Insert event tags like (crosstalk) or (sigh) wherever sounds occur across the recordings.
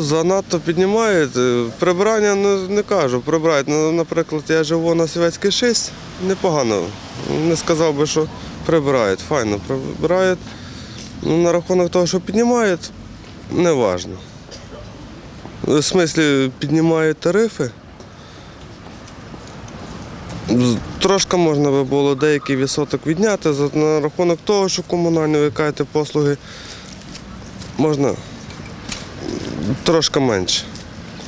занадто піднімають. Прибирання не, не кажу, прибирають. Ну, наприклад, я живу на Святській 6, непогано. Не сказав би, що прибирають. Файно прибирають. Ну, на рахунок того, що піднімають, не важно. В смислі, піднімають тарифи. Трошки можна би було деякий відсоток відняти на рахунок того, що комунальні ви кажете, послуги можна трошки менше.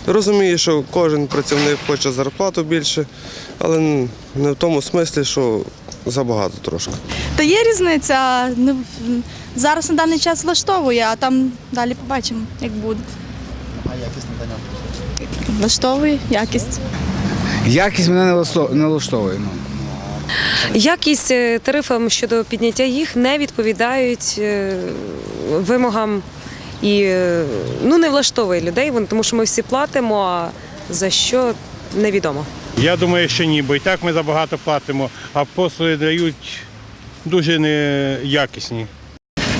Розумію, що кожен працівник хоче зарплату більше, але не в тому смислі, що забагато трошки. Та є різниця. Зараз на даний час влаштовує, а там далі побачимо, як буде. А якість надання? Влаштовує якість. Якість мене не влаштовує. Ну. Якість е, тарифам щодо підняття їх не відповідають е, вимогам і ну, не влаштовує людей, тому що ми всі платимо, а за що невідомо. Я думаю, що ні, бо і так ми забагато платимо, а послуги дають дуже неякісні.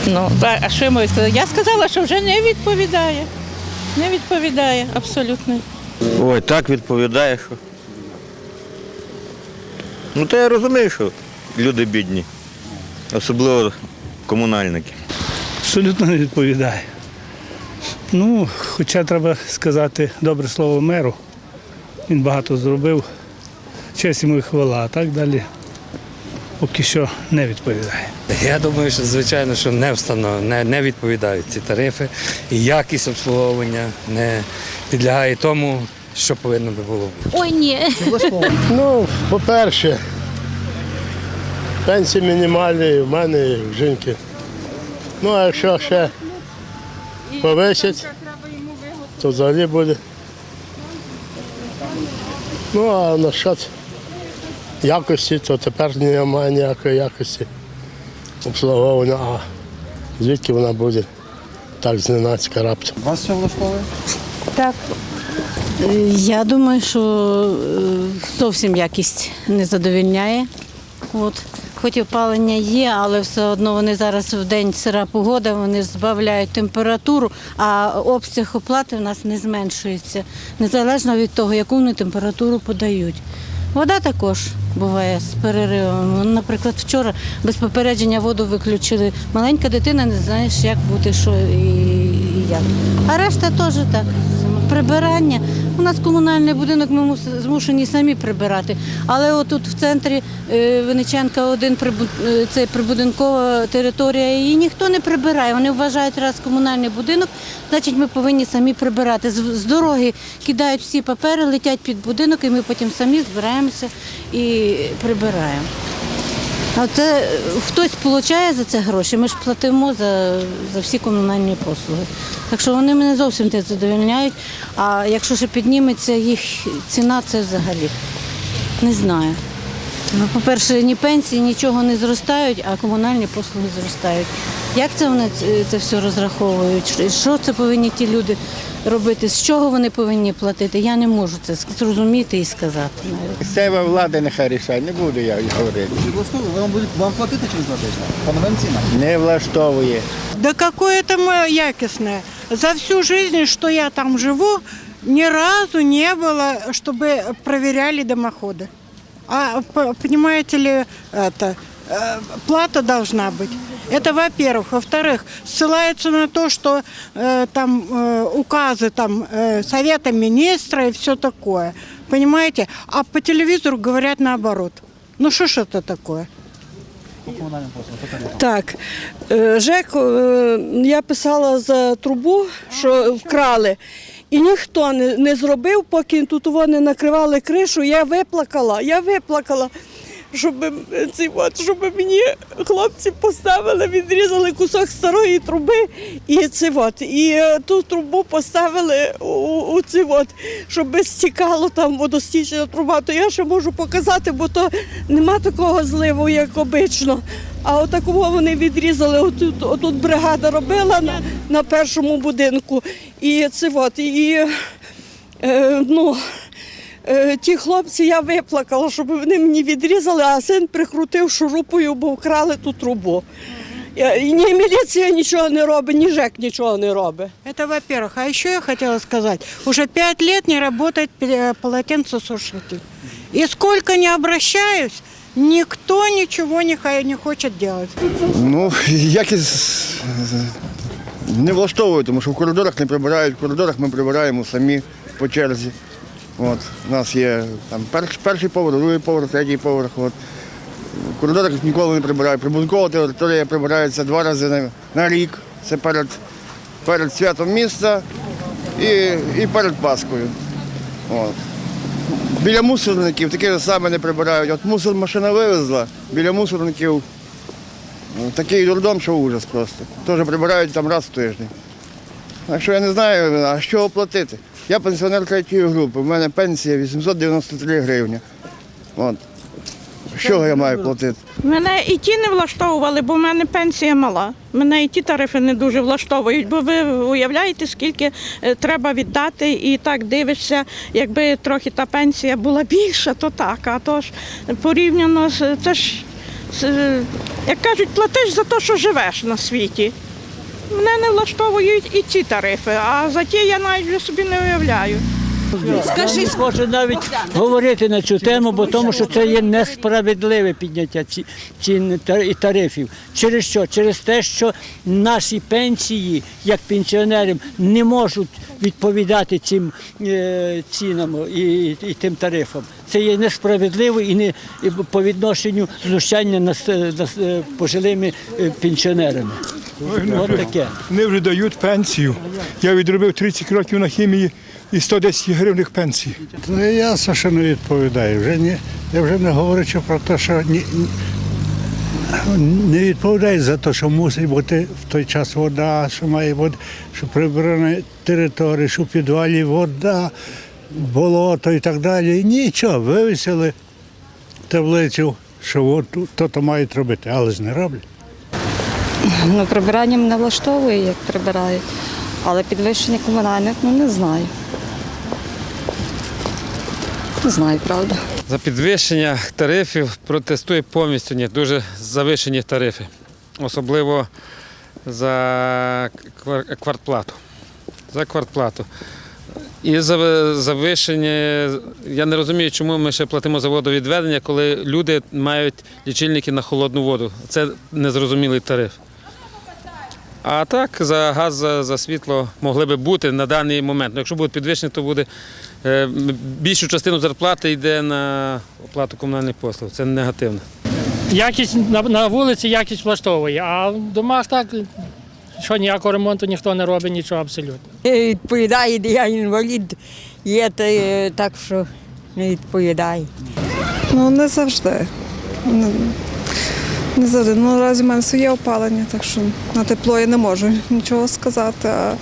Ну, а а що я можу сказати? Я сказала, що вже не відповідає. Не відповідає абсолютно. Ой, так відповідає, що. Ну, то я розумію, що люди бідні, особливо комунальники. Абсолютно не відповідає. Ну, хоча треба сказати добре слово меру. Він багато зробив. Честь йому і хвала, а так далі поки що не відповідає. Я думаю, що звичайно, що не встанов... не, не відповідають ці тарифи, і якість обслуговування не підлягає тому, що повинно би було бути. Ой, ні. Ну, по-перше, пенсії мінімальні в мене і в жінки. Ну, а якщо ще повисять, то взагалі буде. Ну, а насчет якості, то тепер немає ніякої якості обслуговування, а звідки вона буде так зненацька раптом. Вас все влаштовує? Я думаю, що е, зовсім якість не задовільняє. От. Хоч опалення є, але все одно вони зараз в день сира погода, вони збавляють температуру, а обсяг оплати в нас не зменшується, незалежно від того, яку вони температуру подають. Вода також буває з переривом. Ну, Наприклад, вчора без попередження воду виключили. Маленька дитина не знаєш, як бути, що і як. А решта теж так. Прибирання. У нас комунальний будинок, ми змушені самі прибирати. Але отут в центрі е, Винниченка один е, це прибудинкова територія, її ніхто не прибирає. Вони вважають, раз комунальний будинок, значить ми повинні самі прибирати. З дороги кидають всі папери, летять під будинок, і ми потім самі збираємося і прибираємо. А це е, хтось отримує за це гроші. Ми ж платимо за, за всі комунальні послуги. Так що вони мене зовсім не задовольняють. А якщо ще підніметься їх ціна, це взагалі не знаю. Ну, по-перше, ні пенсії, нічого не зростають, а комунальні послуги зростають. Як це вони це- все розраховують? Що це повинні ті люди робити? З чого вони повинні платити? Я не можу це зрозуміти і сказати навіть. Місцева влада нехай рішає, не буду я говорити. Чи влаштовує? Вам будуть вам платити через два тижні? По новим цінам? Не влаштовує. Да какое там якісне. За всю жизнь, что я там живу, ни разу не было, чтобы проверяли дымоходы. А п- понимаете ли, это э, плата должна быть. Это во-первых. Во-вторых, ссылается на то, что э, там э, указы там, э, Совета министра и все такое. Понимаете? А по телевизору говорят наоборот. Ну что ж это такое? По комунальним послугам, по тарифам. Так, е, ЖЕК, е, я писала за трубу, що вкрали. І ніхто не, не зробив, поки тут вони накривали кришу, я виплакала, я виплакала, щоб, ці, от, щоб мені хлопці поставили, відрізали кусок старої труби і це от, і е, ту трубу поставили у, у ці от, щоб стікало там водостічна труба, то я ще можу показати, бо то нема такого зливу, як обично. А отакого вони відрізали. Отут, отут бригада робила на, на першому будинку. І це от, і е, ну, е, ті хлопці я виплакала, щоб вони мені відрізали, а син прикрутив шурупою, бо вкрали ту трубу. Е, і Ні міліція нічого не робить, ні ЖЕК нічого не робить. Это во-первых. А еще я хотела сказать, уже пять лет не работает э, полотенцесушитель. И сколько не обращаюсь, никто ничего не, хо- не хочет делать. Ну, (laughs) якість не влаштовує, тому що в коридорах не прибирають, в коридорах ми прибираємо самі по черзі. От, у нас є там перш, перший поверх, другий поверх, третій поверх. От. В ніколи не прибирають. Прибудинкова територія прибирається два рази на, на рік. Це перед, перед святом міста і, і перед Паскою. От. Біля мусорників таке саме не прибирають. От мусор машина вивезла, біля мусорників ну, такий дурдом, що ужас просто. Теж прибирають там раз в тиждень. Так що я не знаю, а що оплатити. Я пенсіонер третьої групи, в мене пенсія 893 гривні. От. Чого я маю платити? Мене і ті не влаштовували, бо в мене пенсія мала. Мене і ті тарифи не дуже влаштовують, бо ви уявляєте, скільки е, треба віддати, і так дивишся, якби трохи та пенсія була більша, то так. А то ж порівняно з це ж, як кажуть, платиш за те, що живеш на світі. Мене не влаштовують і ці тарифи, а за ті я навіть собі не уявляю. Не хочу навіть говорити на цю тему, бо тому що це є несправедливе підняття ці- цін і тарифів. Через що? Через те, що наші пенсії, як пенсіонерам, не можуть відповідати цим е, цінам і, і тим тарифам. Це є несправедливо і не і по відношенню знущання над е, пожилими е, пенсіонерами. От таке. Вони вже дають пенсію. Я відробив 30 років на хімії і 110 гривень пенсії. Ну, я що не відповідаю. Вже не, я вже не говорячи про те, що ні, не відповідаю за те, що мусить бути в той час вода, що має бути, що прибрана територія, що в підвалі вода, болото і так далі. Нічого, вивісили таблицю, що от то-то мають робити, але ж не роблять. Ну, прибирання мене влаштовує, як прибирають. Але підвищення комунальних, ну не знаю. Не знаю, правда. За підвищення тарифів протестує повністю ні, дуже завишені тарифи. Особливо за квартплату. За квартплату. І за завишення, я не розумію, чому ми ще платимо за водовідведення, коли люди мають лічильники на холодну воду. Це незрозумілий тариф. А так, за газ, за, за світло могли би бути на даний момент. Ну, якщо будуть підвищені, то буде е, більшу частину зарплати йде на оплату комунальних послуг. Це негативно. Якість на, на вулиці якість влаштовує, а в домах так, що ніякого ремонту ніхто не робить, нічого абсолютно. Відповідає, я інвалід, є та, так, що не відповідає. Ну, не завжди. Не, завжди. Ну, наразі в мене своє опалення, так що на тепло я не можу нічого сказати. А,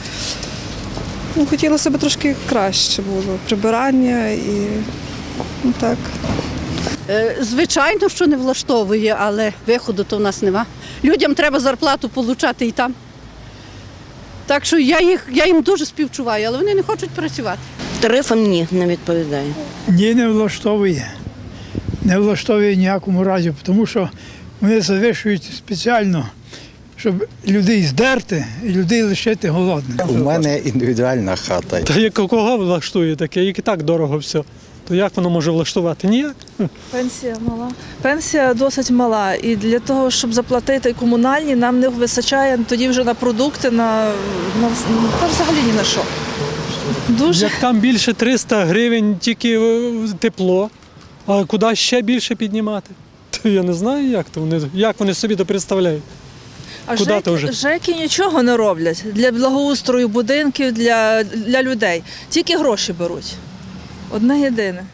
ну, хотілося б трошки краще було. Прибирання і ну, так. Е, Звичайно, що не влаштовує, але виходу то в нас нема. Людям треба зарплату отримати і там. Так що я, їх, я їм дуже співчуваю, але вони не хочуть працювати. Тарифам ні, не відповідає. Ні, не влаштовує. Не влаштовує в ніякому разі, тому що вони завишують спеціально, щоб людей здерти і людей лишити голодними. У мене індивідуальна хата. Та як кого влаштує таке, як і так дорого все. То як воно може влаштувати? Ніяк. Пенсія мала. Пенсія досить мала. І для того, щоб заплатити комунальні, нам не вистачає тоді вже на продукти, на, на, та взагалі ні на що. Дуже Як там більше 300 гривень тільки тепло, а куди ще більше піднімати? (laughs) Я не знаю, як то вони, як вони собі то представляють. А Куди то вже? ЖЕКи нічого не роблять для благоустрою будинків, для, для людей. Тільки гроші беруть. Одне єдине.